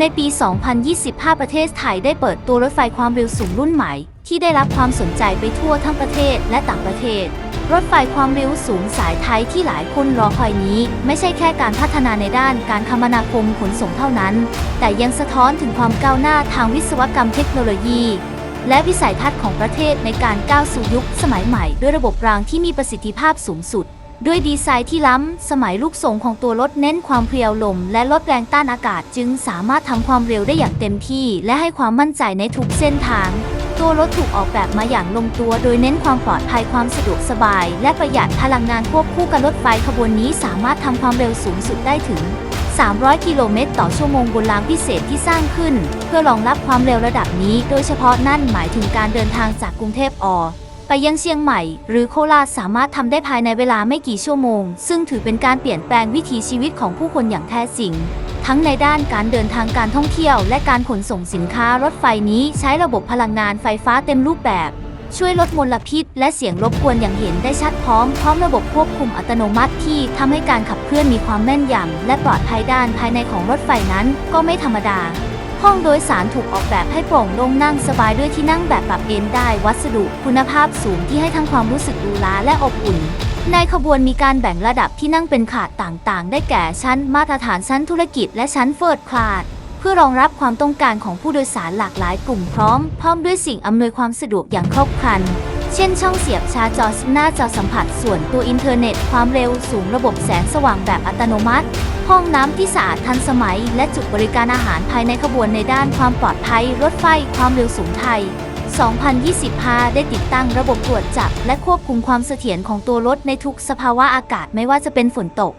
ในปี 2025 ประเทศไทยได้เปิดตัวรถไฟความเร็วสูงรุ่นใหม่ ที่ได้รับความสนใจไปทั่วทั้งประเทศและต่างประเทศ รถไฟความเร็วสูงสายไทยที่หลายคนรอคอยนี้ ไม่ใช่แค่การพัฒนาในด้านการคมนาคมขนส่งเท่านั้น แต่ยังสะท้อนถึงความก้าวหน้าทางวิศวกรรมเทคโนโลยี และวิสัยทัศน์ของประเทศในการก้าวสู่ยุคสมัยใหม่ ด้วยระบบรางที่มีประสิทธิภาพสูงสุด ด้วยดีไซน์ที่ล้ำ สมัยลูกส่งของตัวรถเน้นความเพรียวลม และลดแรงต้านอากาศจึงสามารถทำความเร็วได้อย่างเต็มที่ และให้ความมั่นใจในทุกเส้นทาง ตัวรถถูกออกแบบมาอย่างลงตัว โดยเน้นความปลอดภัยความสะดวกสบาย และประหยัดพลังงานควบคู่กับรถไฟขบวนนี้สามารถทำความเร็วสูงสุดได้ถึง 300 กิโลเมตรต่อชั่วโมงบนรางพิเศษที่สร้างขึ้น เพื่อรองรับความเร็วระดับนี้ โดยเฉพาะนั่นหมายถึงการเดินทางจากกรุงเทพอ ไปยังเชียงใหม่ หรือโคราชสามารถทำได้ภายในเวลาไม่กี่ชั่วโมง ซึ่งถือเป็นการเปลี่ยนแปลงวิถีชีวิตของผู้คนอย่างแท้จริง ทั้งในด้านการเดินทางการท่องเที่ยว และการขนส่งสินค้ารถไฟนี้ใช้ระบบพลังงานไฟฟ้าเต็มรูปแบบ ช่วยลดมลพิษ และเสียงรบกวนอย่างเห็นได้ชัดพร้อมพร้อมระบบควบคุมอัตโนมัติที่ทำให้การขับเคลื่อนมีความแม่นยำและปลอดภัยด้านภายในของรถไฟนั้นก็ไม่ธรรมดา ห้องโดยสารถูกออกแบบให้โปร่งโล่งนั่งสบายด้วยที่นั่งแบบปรับเอนได้วัสดุคุณภาพสูงที่ให้ทั้งความรู้สึกหรูหราและอบอุ่น ในขบวนมีการแบ่งระดับที่นั่งเป็นขาดต่างๆ ได้แก่ชั้นมาตรฐานชั้นธุรกิจและชั้นเฟิร์สคลาสเพื่อรองรับความต้องการของผู้โดยสารหลากหลายกลุ่มพร้อมพร้อมด้วยสิ่งอำนวยความสะดวกอย่างครบครัน เช่นช่องเสียบชาร์จจอหน้าจอสัมผัสส่วนตัวอินเทอร์เน็ต ความเร็วสูงระบบแสงสว่างแบบอัตโนมัติ ห้องน้ำที่สะอาดทันสมัย และจุดบริการอาหารภายในขบวนในด้านความปลอดภัย รถไฟความเร็วสูงไทย 2025 ได้ติดตั้งระบบตรวจจับ และควบคุมความเสถียรของตัวรถในทุกสภาวะอากาศไม่ว่าจะเป็นฝนตก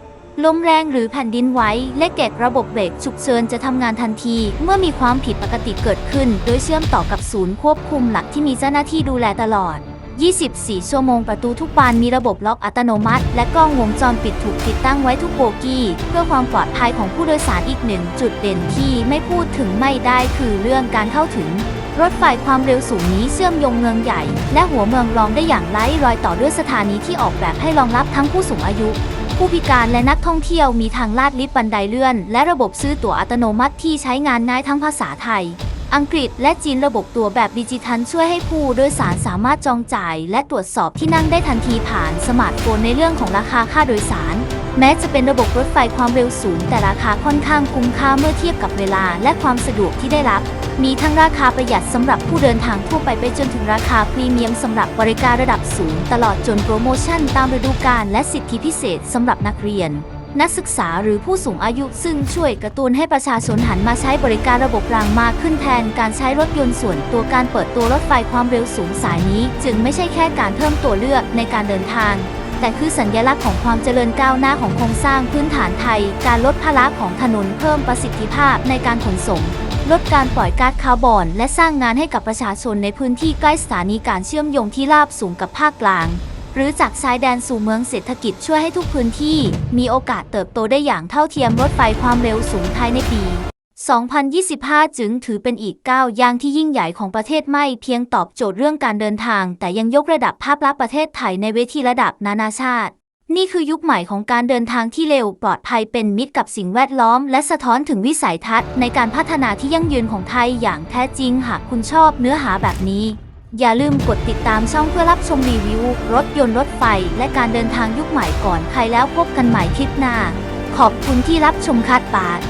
ลมแรงหรือแผ่นดินไหวและเก็กระบบเบรกฉุกเฉินจะทำงานทันที เมื่อมีความผิดปกติเกิดขึ้น โดยเชื่อมต่อกับศูนย์ควบคุมหลักที่มีเจ้าหน้าที่ดูแลตลอด 24 ชั่วโมงประตูทุกบานมีระบบล็อกอัตโนมัติ และกล้องวงจรปิดถูกติดตั้งไว้ทุกโบกี้ เพื่อความปลอดภัยของผู้โดยสารอีกหนึ่งจุดเด่นที่ไม่พูดถึงไม่ได้คือเรื่องการเข้าถึง รถไฟความเร็วสูงนี้เชื่อมโยงเมืองใหญ่ และหัวเมืองรองได้อย่างไร้รอยต่อด้วยสถานีที่ออกแบบให้รองรับทั้งผู้สูงอายุ ผู้พิการและนักท่องเที่ยวมีทางลาดลิฟต์บันไดเลื่อน และระบบซื้อตั๋วอัตโนมัติที่ใช้งานง่ายทั้งภาษาไทย อังกฤษและจีนระบบตั๋วแบบดิจิทัลช่วยให้ผู้โดยสารสามารถจองจ่าย และตรวจสอบที่นั่งได้ทันทีผ่านสมาร์ทโฟนในเรื่องของราคาค่าโดยสาร แม้จะเป็นระบบรถไฟความเร็วสูง แต่ราคาค่อนข้างคุ้มค่าเมื่อเทียบกับเวลาและความสะดวกที่ได้รับ มีทั้งราคาประหยัดสำหรับผู้เดินทางทั่วไปไปจนถึงราคาพรีเมียมสำหรับบริการระดับสูง ตลอดจนโปรโมชั่นตามฤดูกาลและสิทธิพิเศษสำหรับนักเรียน นักศึกษาหรือผู้สูงอายุซึ่งช่วยกระตุ้นให้ประชาชนหันมาใช้บริการระบบรางมากขึ้นแทนการใช้รถยนต์ส่วนตัวการเปิดตัวรถไฟความเร็วสูงสายนี้ จึงไม่ใช่แค่การเพิ่มตัวเลือกในการเดินทาง แต่คือสัญลักษณ์ของความเจริญก้าวหน้าของโครงสร้างพื้นฐานไทย การลดภาระของถนนเพิ่มประสิทธิภาพในการขนส่งลดการปล่อยก๊าซคาร์บอน และสร้างงานให้กับประชาชนในพื้นที่ใกล้สถานีการเชื่อมโยงที่ราบสูงกับภาคกลาง หรือจากชายแดนสู่เมืองเศรษฐกิจช่วยให้ทุกพื้นที่ มีโอกาสเติบโตได้อย่างเท่าเทียมรถไฟความเร็วสูงไทยในปี 2025 จึงถือเป็นอีกก้าวย่างที่ยิ่งใหญ่ของประเทศไม่เพียงตอบโจทย์เรื่องการเดินทาง แต่ยังยกระดับภาพลักษณ์ประเทศไทยในเวทีระดับนานาชาติ นี่คือยุคใหม่ของการเดินทางที่เร็วปลอดภัยเป็นมิตรกับสิ่งแวดล้อม และสะท้อนถึงวิสัยทัศน์ในการพัฒนาที่ยั่งยืนของไทยอย่างแท้จริงหากคุณชอบเนื้อหาแบบนี้ อย่าลืมกดติดตามช่องเพื่อรับชมรีวิว รถยนต์รถไฟ และการเดินทางยุคใหม่ก่อนใครแล้วพบกันใหม่คลิปหน้า ขอบคุณที่รับชมคาดปาด